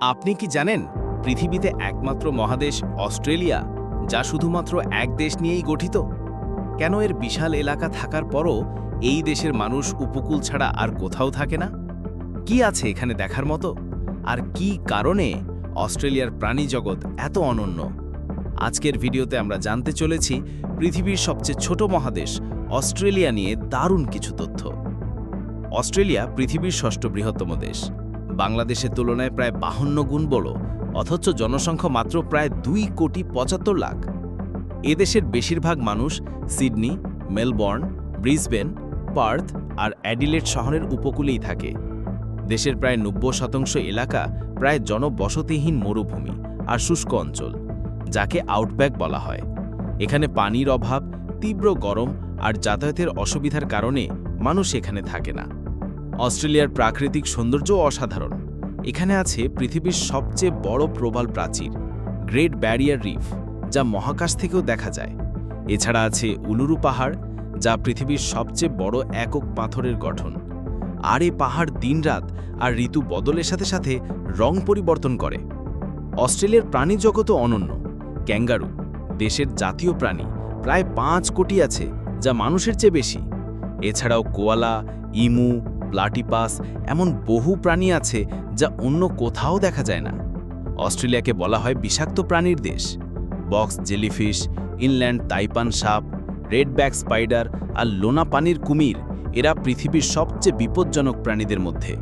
আপনি কি জানেন, পৃথিবীতে একমাত্র মহাদেশ অস্ট্রেলিয়া, যা শুধুমাত্র এক দেশ নিয়েই গঠিত? কেন এর বিশাল এলাকা থাকার পরও এই দেশের মানুষ উপকূল ছাড়া আর কোথাও থাকে না? কি আছে এখানে দেখার মতো? আর কি কারণে অস্ট্রেলিয়ার প্রাণী জগৎ এত অনন্য? আজকের ভিডিওতে আমরা জানতে চলেছি, পৃথিবীর সবচেয়ে ছোট মহাদেশ অস্ট্রেলিয়া নিয়ে দারুণ কিছু তথ্য। অস্ট্রেলিয়া পৃথিবীর ষষ্ঠ বৃহত্তম দেশ। বাংলাদেশের তুলনায় প্রায় বাহান্ন গুণ বড়, অথচ জনসংখ্যা মাত্র প্রায় দুই কোটি পঁচাত্তর লাখ। এদেশের বেশিরভাগ মানুষ সিডনি, মেলবোর্ন, ব্রিসবেন, পার্থ আর অ্যাডিলেট শহরের উপকূলেই থাকে। দেশের প্রায় নব্বই শতাংশ এলাকা প্রায় জনবসতিহীন মরুভূমি আর শুষ্ক অঞ্চল, যাকে আউটব্যাক বলা হয়। এখানে পানির অভাব, তীব্র গরম আর যাতায়াতের অসুবিধার কারণে মানুষ এখানে থাকে না। অস্ট্রেলিয়ার প্রাকৃতিক সৌন্দর্য অসাধারণ। এখানে আছে পৃথিবীর সবচেয়ে বড় প্রবাল প্রাচীর গ্রেট ব্যারিয়ার রিফ যা মহাকাশ থেকেও দেখা যায়। এছাড়া আছে উলুরু পাহাড়, যা পৃথিবীর সবচেয়ে বড় একক পাথরের গঠন। আর এ পাহাড় দিনরাত আর ঋতু বদলের সাথে সাথে রং পরিবর্তন করে। অস্ট্রেলিয়ার প্রাণী জগতও অনন্য। ক্যাঙ্গারু, দেশের জাতীয় প্রাণী, প্রায় পাঁচ কোটি আছে, যা মানুষের চেয়ে বেশি। এছাড়াও কোয়ালা, ইমু প্লাটিপাস এমন বহু প্রাণী আছে যা অন্য কোথাও দেখা যায় না। অস্ট্রেলিয়াকে বলা হয় বিষাক্ত প্রাণীর দেশ। বক্স জেলিফিশ, ইনল্যান্ড তাইপান সাপ রেড রেডব্যাক স্পাইডার আর লোনা পানির কুমির এরা পৃথিবীর সবচেয়ে বিপজ্জনক প্রাণীদের মধ্যে।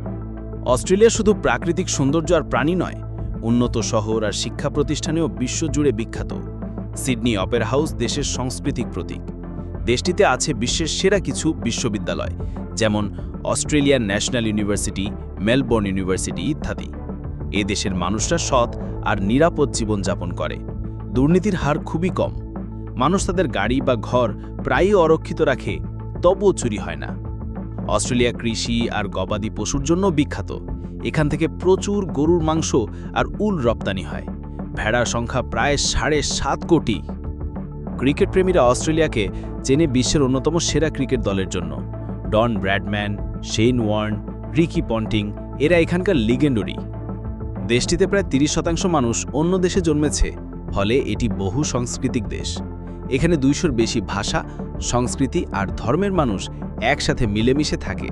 অস্ট্রেলিয়া শুধু প্রাকৃতিক সৌন্দর্য আর প্রাণী নয়, উন্নত শহর আর শিক্ষা প্রতিষ্ঠানেও বিশ্বজুড়ে বিখ্যাত। সিডনি অপেরা হাউস দেশের সাংস্কৃতিক প্রতীক। দেশটিতে আছে বিশ্বের সেরা কিছু বিশ্ববিদ্যালয়, যেমন Australian National University, Melbourne University ইত্যাদি। এ দেশের মানুষরা সৎ আর নিরাপদ জীবনযাপন করে। দুর্নীতির হার খুবই কম। মানুষ তাদের গাড়ি বা ঘর প্রায়ই অরক্ষিত রাখে, তবুও চুরি হয় না। অস্ট্রেলিয়া কৃষি আর গবাদি পশুর জন্য বিখ্যাত। এখান থেকে প্রচুর গরুর মাংস আর উল রপ্তানি হয়। ভেড়ার সংখ্যা প্রায় সাড়ে সাত কোটি। ক্রিকেট প্রেমীরা অস্ট্রেলিয়াকে চেনে বিশ্বের অন্যতম সেরা ক্রিকেট দলের জন্য। Don Bradman Shane Warne, Ricky Ponting, এরা এখানকার লিগেন্ডরি। দেশটিতে প্রায় তিরিশ শতাংশ মানুষ অন্য দেশে জন্মেছে, ফলে এটি বহু সাংস্কৃতিক দেশ। এখানে দুইশোর বেশি ভাষা, সংস্কৃতি আর ধর্মের মানুষ একসাথে মিলেমিশে থাকে।